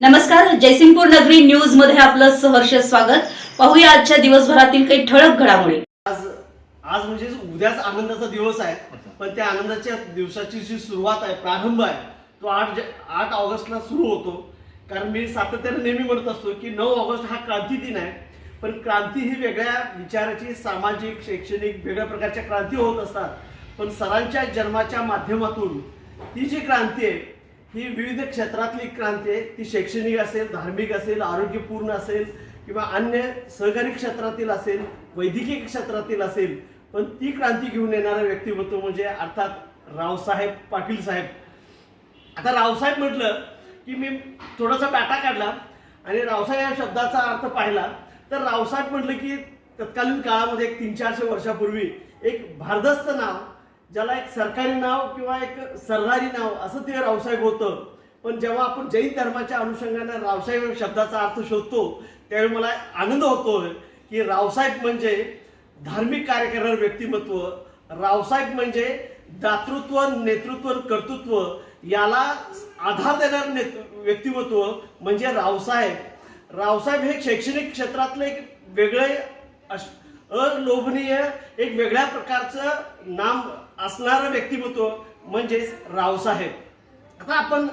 नमस्कार जयसिंगपूर नगरी न्यूजमध्ये आपलं सहर्ष स्वागत. पाहूया आजच्या दिवसभरातील काही ठळक घडामोडी. आज आज म्हणजे उद्याच आनंदाचा दिवस आहे पण त्या आनंदाच्या दिवसाची जी सुरुवात आहे प्रारंभ आहे तो आठ ज- आठ ऑगस्टला सुरू होतो. कारण मी सातत्याने नेहमी म्हणत असतो की नऊ ऑगस्ट हा क्रांती दिन आहे पण क्रांती ही वेगळ्या विचाराची सामाजिक शैक्षणिक वेगळ्या प्रकारच्या क्रांती होत असतात. पण सरांच्या जन्माच्या माध्यमातून ही जी क्रांती आहे ही विविध क्षेत्रातली क्रांती आहे. ती शैक्षणिक असेल धार्मिक असेल आरोग्यपूर्ण असेल किंवा अन्य सहकारी क्षेत्रातील असेल वैद्यकीय क्षेत्रातील असेल पण ती क्रांती घेऊन येणारं व्यक्तिमत्व म्हणजे अर्थात रावसाहेब पाटील साहेब. आता रावसाहेब म्हटलं की मी थोडासा बॅटा काढला आणि रावसाहेब या शब्दाचा अर्थ पाहिला. तर रावसाहेब म्हटलं की तत्कालीन काळामध्ये एक तीन चारशे वर्षापूर्वी एक भारदस्त नाव ज्याला एक सरकारी नाव किंवा एक सरदारी नाव असं ते रावसाहेब होतं. पण जेव्हा आपण जैन धर्माच्या अनुषंगाने रावसाहेब शब्दाचा अर्थ शोधतो त्यावेळी मला आनंद होतो की रावसाहेब म्हणजे धार्मिक कार्य करणारं व्यक्तिमत्व रावसाहेब म्हणजे दातृत्व नेतृत्व कर्तृत्व याला आधार देणारं नेत- व्यक्तिमत्व म्हणजे रावसाहेब. रावसाहेब हे शैक्षणिक क्षेत्रातलं एक वेगळे अश- अलोभनीय एक वेगळ्या प्रकारचं नाम असणारं व्यक्तिमत्व म्हणजेच रावसाहेब. आता आपण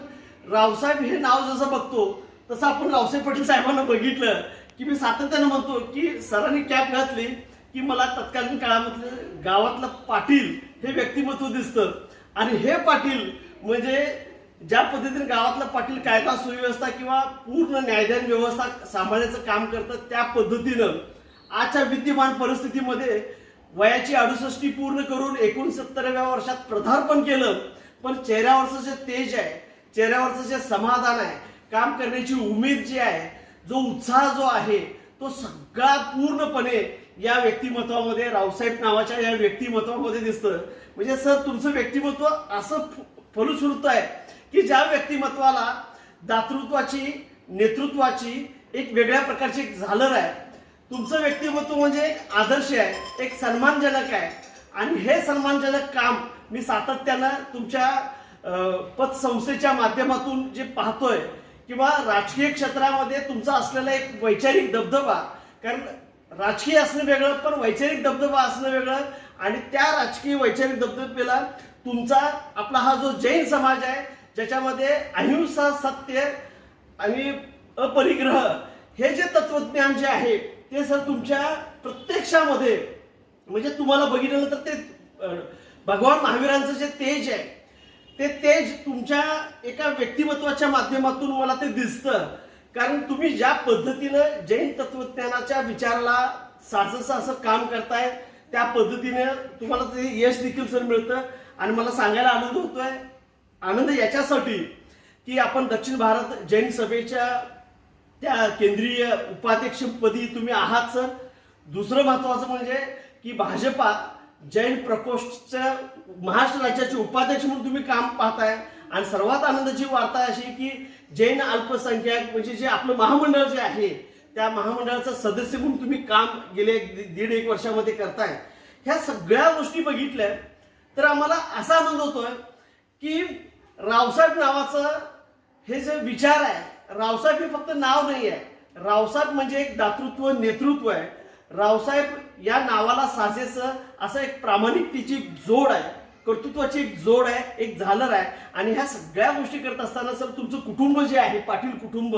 रावसाहेब हे नाव जसं बघतो तसं आपण रावसाहेब पाटील साहेबांना बघितलं की मी सातत्यानं म्हणतो की सरांनी कॅप घातली की मला तत्कालीन काळामधलं गावातलं पाटील हे व्यक्तिमत्व दिसतं. आणि हे पाटील म्हणजे ज्या पद्धतीने गावातलं पाटील कायदा सुव्यवस्था किंवा पूर्ण न्यायदान व्यवस्था सांभाळण्याचं काम करतं त्या पद्धतीनं आजच्या विद्यमान परिस्थितीमध्ये वयाची अडुसष्टी पूर्ण करून एकोणसत्तराव्या वर्षात प्रधारपण केलं. पण चेहऱ्यावरचं जे तेज आहे. चेहऱ्यावरचं जे समाधान आहे. काम करण्याची उमेद जी आहे जो उत्साह जो आहे तो सगळा पूर्णपणे या व्यक्तिमत्वामध्ये रावसाहेब नावाच्या या व्यक्तिमत्वामध्ये दिसतं म्हणजे सर तुमचं व्यक्तिमत्व असं फ- आहे की ज्या व्यक्तिमत्वाला दातृत्वाची नेतृत्वाची एक वेगळ्या प्रकारची एक झालर आहे. तुमचं व्यक्तिमत्व म्हणजे एक आदर्श आहे एक सन्मानजनक आहे. आणि हे सन्मानजनक काम मी सातत्यानं तुमच्या पतसंस्थेच्या माध्यमातून जे पाहतोय किंवा राजकीय क्षेत्रामध्ये तुमचा असलेला एक वैचारिक दबदबा कारण राजकीय असणं वेगळं पण वैचारिक दबदबा असणं वेगळं आणि त्या राजकीय वैचारिक दबदबेला तुमचा आपला हा जो जैन समाज आहे ज्याच्यामध्ये अहिंसा सत्य आणि अपरिग्रह हे जे तत्वज्ञान जे आहे ते सर तुमच्या प्रत्यक्षामध्ये म्हणजे तुम्हाला बघितलं तर ते भगवान महावीरांचं जे तेज आहे ते तेज तुमच्या एका व्यक्तिमत्वाच्या माध्यमातून मला ते दिसतं. कारण तुम्ही ज्या पद्धतीनं जैन तत्वज्ञानाच्या विचाराला साजसं असं काम करताय त्या पद्धतीने तुम्हाला ते यश देखील सर मिळतं. आणि मला सांगायला आनंद होतोय आनंद याच्यासाठी की आपण दक्षिण भारत जैन सभेच्या त्या केंद्रीय उपाध्यक्षपदी तुम्ही आहात सर. दुसरं महत्वाचं म्हणजे की भाजपा जैन प्रकोष्ठच्या महाराष्ट्र राज्याचे उपाध्यक्ष म्हणून तुम्ही काम पाहताय. आणि सर्वात आनंदाची वार्ता अशी की जैन अल्पसंख्याक म्हणजे जे आपलं महामंडळ जे आहे त्या महामंडळाचं सदस्य म्हणून तुम्ही काम गेले दि- दीड एक वर्षामध्ये करताय. ह्या सगळ्या गोष्टी बघितल्या तर आम्हाला असा आनंद होतोय की रावसाहेब नावाचं हे जे विचार आहे रावसाहेब हे फक्त नाव नाही आहे रावसाहेब म्हणजे एक दातृत्व नेतृत्व आहे. रावसाहेब या नावाला साजेसं असं एक प्रामाणिकतेची जोड आहे. कर्तृत्वाची एक जोड आहे एक झालर आहे. आणि ह्या सगळ्या गोष्टी करत असताना सर तुमचं कुटुंब जे आहे पाटील कुटुंब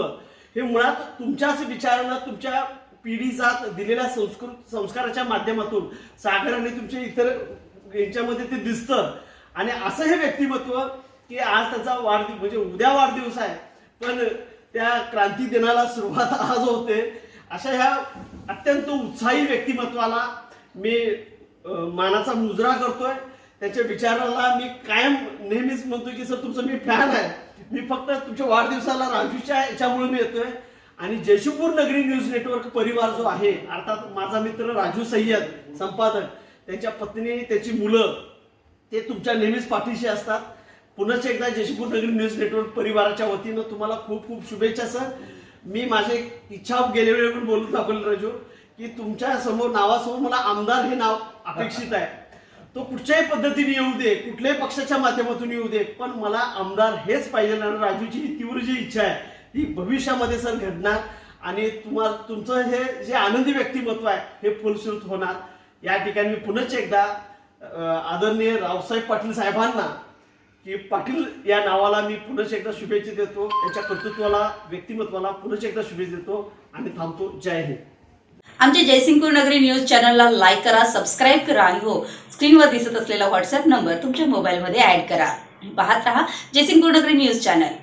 हे मुळात तुमच्याच विचारानं तुमच्या पिढीचा दिलेल्या संस्कृत संस्काराच्या माध्यमातून सागर आणि तुमच्या इतर यांच्यामध्ये ते दिसतं. आणि असं हे व्यक्तिमत्व की आज त्याचा वाढदिवस म्हणजे उद्या वाढदिवस आहे. पण त्या क्रांती दिनाला सुरुवात आज होते. अशा ह्या अत्यंत उत्साही व्यक्तिमत्वाला मी मानाचा मुजरा करतोय. त्याच्या विचाराला मी कायम नेहमीच म्हणतो की सर तुमचं मी फॅन आहे. मी फक्त तुमच्या वाढदिवसाला राजूच्या याच्यामुळे मी येतोय. आणि जयशिपूर नगरी न्यूज नेटवर्क परिवार जो आहे अर्थात माझा मित्र राजू सय्यद संपादक त्यांच्या पत्नी त्याची मुलं ते तुमच्या नेहमीच पाठीशी असतात. पुन्हा एकदा जयशिपूर नगरी न्यूज नेटवर्क परिवाराच्या वतीनं तुम्हाला खूप खूप शुभेच्छा सर. मी माझी इच्छा गेल्या वेळी पण बोलून दाखवलं राजू की तुमच्यासमोर नावासमोर मला आमदार हे नाव अपेक्षित आहे. तो कुठच्याही पद्धतीने येऊ दे कुठल्याही पक्षाच्या माध्यमातून येऊ दे पण मला आमदार हेच पाहिजे आणि राजूची ही तीव्र जी इच्छा आहे ही भविष्यामध्ये सर घडणार आणि तुम्हाला तुमचं हे जे आनंदी व्यक्तिमत्व आहे हे फुलश्रुत होणार. या ठिकाणी मी पुनश्च एकदा आदरणीय रावसाहेब पाटील साहेबांना की पाटील या नावाला मी पुनश्च एकदा शुभेच्छा देतो. त्याच्या कर्तृत्वाला व्यक्तिमत्वाला पुनश्च एकदा शुभेच्छा देतो आणि थांबतो. जय हिंद. आमच्या जयसिंगपूर नगरी न्यूज चॅनलला लाईक करा सबस्क्राईब करा आणि हो स्क्रीनवर दिसत असलेला व्हॉट्सअप नंबर तुमच्या मोबाईलमध्ये ऍड करा. पाहत रहा जयसिंगपूर नगरी न्यूज चॅनल.